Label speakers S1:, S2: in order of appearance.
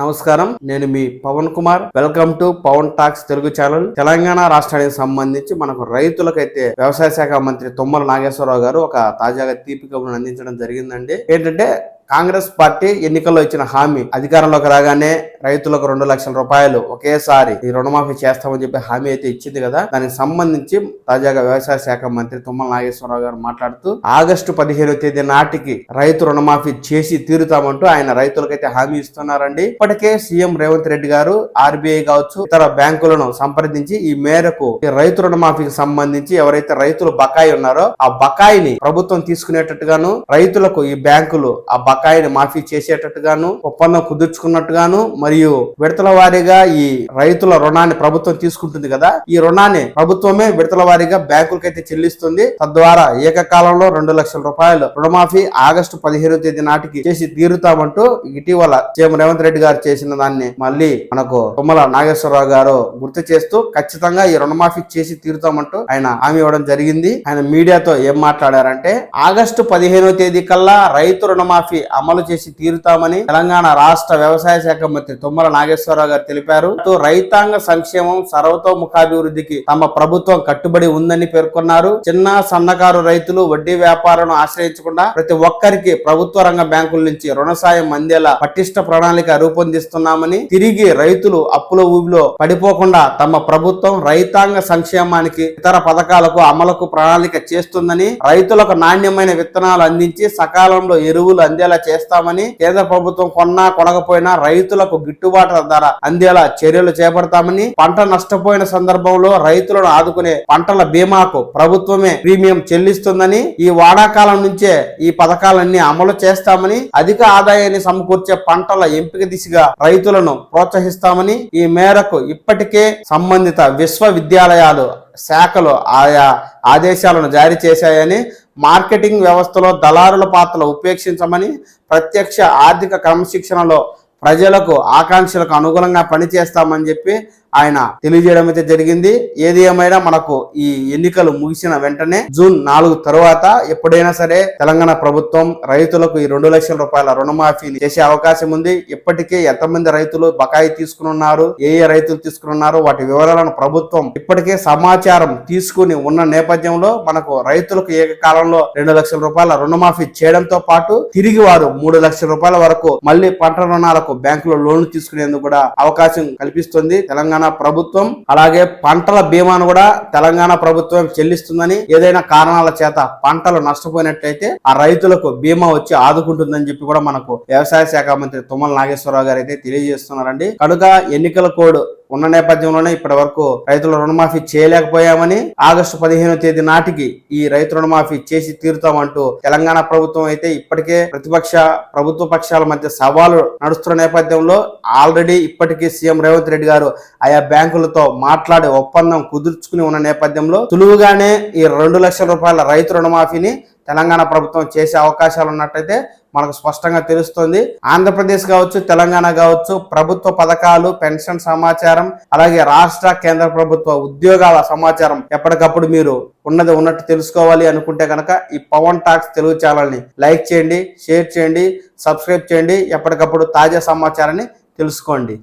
S1: నమస్కారం. నేను మీ Pavan Kumar. Welcome to Pavan talks Telugu channel. Telangana రాష్ట్రానికి సంబంధించి మనకు రైతులకైతే వ్యవసాయ శాఖ మంత్రి తుమ్మల నాగేశ్వరరావు గారు ఒక తాజాగా తీపి కబురును అందించడం జరిగిందండి. ఏంటంటే కాంగ్రెస్ పార్టీ ఎన్నికల్లో ఇచ్చిన హామీ అధికారంలోకి రాగానే రైతులకు రెండు లక్షల రూపాయలు ఒకేసారి ఈ రుణమాఫీ చేస్తామని చెప్పి హామీ అయితే ఇచ్చింది కదా. దానికి సంబంధించి తాజాగా వ్యవసాయ శాఖ మంత్రి తుమ్మల నాగేశ్వరరావు గారు మాట్లాడుతూ ఆగస్టు పదిహేను తేదీ నాటికి రైతు రుణమాఫీ చేసి తీరుతామంటూ ఆయన రైతులకైతే హామీ ఇస్తున్నారండి. ఇప్పటికే సీఎం రేవంత్ రెడ్డి గారు ఆర్బీఐ కావచ్చు ఇతర బ్యాంకులను సంప్రదించి ఈ మేరకు రైతు రుణమాఫీకి సంబంధించి ఎవరైతే రైతులు బకాయి ఉన్నారో ఆ బకాయిని ప్రభుత్వం తీసుకునేటట్టుగాను రైతులకు ఈ బ్యాంకులు ఆ బకాయిని మాఫీ చేసేటట్టుగాను ఒప్పందం కుదుర్చుకున్నట్టుగాను మరి మరియు విడతల వారీగా ఈ రైతుల రుణాన్ని ప్రభుత్వం తీసుకుంటుంది కదా ఈ రుణాన్ని ప్రభుత్వమే విడతల వారీగా బ్యాంకులకైతే చెల్లిస్తుంది. తద్వారా ఏకకాలంలో రెండు లక్షల రూపాయలు రుణమాఫీ ఆగస్టు పదిహేను తేదీ నాటికి చేసి తీరుతామంటూ ఇటీవల సీఎం రేవంత్ రెడ్డి గారు చేసిన దాన్ని మళ్ళీ మనకు తుమ్మల నాగేశ్వరరావు గారు గుర్తు చేస్తూ ఖచ్చితంగా ఈ రుణమాఫీ చేసి తీరుతామంటూ ఆయన హామీ ఇవ్వడం జరిగింది. ఆయన మీడియాతో ఏం మాట్లాడారంటే ఆగస్టు పదిహేనవ తేదీ కల్లా రైతు రుణమాఫీ అమలు చేసి తీరుతామని తెలంగాణ రాష్ట్ర వ్యవసాయ శాఖ మంత్రి తుమ్మల నాగేశ్వరరావు గారు తెలిపారు. రైతాంగ సంక్షేమం సర్వతోముఖాభివృద్ధికి తమ ప్రభుత్వం కట్టుబడి ఉందని పేర్కొన్నారు. చిన్న సన్నకారు రైతులు వడ్డీ వ్యాపారాలను ఆశ్రయించకుండా ప్రతి ఒక్కరికి ప్రభుత్వ రంగ బ్యాంకుల నుంచి రుణ సాయం అందేలా పటిష్ట ప్రణాళిక రూపొందిస్తున్నామని తిరిగి రైతులు అప్పుల ఊబిలో పడిపోకుండా తమ ప్రభుత్వం రైతాంగ సంక్షేమానికి ఇతర పథకాలకు అమలుకు ప్రణాళిక చేస్తుందని రైతులకు నాణ్యమైన విత్తనాలు అందించి సకాలంలో ఎరువులు అందేలా చేస్తామని కేంద్ర ప్రభుత్వం కొన్నా కొనకపోయినా రైతులకు గిట్టుబాటు ధర అందేలా చర్యలు చేపడతామని పంట నష్టపోయిన సందర్భంలో రైతులను ఆదుకునే పంటల బీమాకు ప్రభుత్వమే ప్రీమియం చెల్లిస్తుందని ఈ వానాకాలం నుంచే ఈ పథకాలన్నీ అమలు చేస్తామని అధిక ఆదాయాన్ని సమకూర్చే పంటల ఎంపిక దిశగా రైతులను ప్రోత్సహిస్తామని ఈ మేరకు ఇప్పటికే సంబంధిత విశ్వవిద్యాలయాలు శాఖలు ఆయా ఆదేశాలను జారీ చేశాయని మార్కెటింగ్ వ్యవస్థలో దళారుల పాత్ర ఉపేక్షించమని ప్రత్యక్ష ఆర్థిక క్రమశిక్షణలో ప్రజలకు ఆకాంక్షలకు అనుగుణంగా పనిచేస్తామని చెప్పి ఆయన తెలియజేయడం అయితే జరిగింది. ఏది ఏమైనా మనకు ఈ ఎన్నికలు ముగిసిన వెంటనే జూన్ నాలుగు తరువాత ఎప్పుడైనా సరే తెలంగాణ ప్రభుత్వం రైతులకు ఈ రెండు లక్షల రూపాయల రుణమాఫీని చేసే అవకాశం ఉంది. ఇప్పటికే ఎంతమంది రైతులు బకాయి తీసుకుని ఉన్నారు ఏ ఏ రైతులు తీసుకుని ఉన్నారు వాటి వివరాలను ప్రభుత్వం ఇప్పటికే సమాచారం తీసుకుని ఉన్న నేపథ్యంలో మనకు రైతులకు ఏకకాలంలో రెండు లక్షల రూపాయల రుణమాఫీ చేయడంతో పాటు తిరిగి వారు మూడు లక్షల రూపాయల వరకు మళ్ళీ పంట రుణాలకు బ్యాంకులో లోన్లు తీసుకునేందుకు కూడా అవకాశం కల్పిస్తుంది. తెలంగాణ ప్రభుత్వం అలాగే పంటల బీమాను కూడా తెలంగాణ ప్రభుత్వం చెల్లిస్తుందని ఏదైనా కారణాల చేత పంటలు నష్టపోయినట్లయితే ఆ రైతులకు బీమా వచ్చి ఆదుకుంటుందని చెప్పి కూడా మనకు వ్యవసాయ శాఖ మంత్రి తుమ్మల నాగేశ్వరరావు గారు అయితే తెలియజేస్తున్నారండి. కనుక ఎన్నికల కోడ్ ఉన్న నేపథ్యంలోనే ఇప్పటి వరకు రైతుల రుణమాఫీ చేయలేకపోయామని ఆగస్టు పదిహేనో తేదీ నాటికి ఈ రైతు రుణమాఫీ చేసి తీరుతామంటూ తెలంగాణ ప్రభుత్వం అయితే ఇప్పటికే ప్రతిపక్ష ప్రభుత్వ పక్షాల మధ్య సవాలు నడుస్తున్న నేపథ్యంలో ఆల్రెడీ ఇప్పటికీ సీఎం రేవంత్ రెడ్డి గారు ఆయా బ్యాంకులతో మాట్లాడే ఒప్పందం కుదుర్చుకుని ఉన్న నేపథ్యంలో సులువుగానే ఈ రెండు లక్షల రూపాయల రైతు రుణమాఫీని తెలంగాణ ప్రభుత్వం చేసే అవకాశాలు ఉన్నట్టయితే మనకు స్పష్టంగా తెలుస్తుంది. ఆంధ్రప్రదేశ్ కావచ్చు తెలంగాణ కావచ్చు ప్రభుత్వ పథకాలు పెన్షన్ సమాచారం అలాగే రాష్ట్ర కేంద్ర ప్రభుత్వ ఉద్యోగాల సమాచారం ఎప్పటికప్పుడు మీరు ఉన్నది ఉన్నట్టు తెలుసుకోవాలి అనుకుంటే కనుక ఈ పవన్ టాక్స్ తెలుగు ఛానల్ని లైక్ చేయండి షేర్ చేయండి సబ్స్క్రైబ్ చేయండి ఎప్పటికప్పుడు తాజా సమాచారాన్ని తెలుసుకోండి.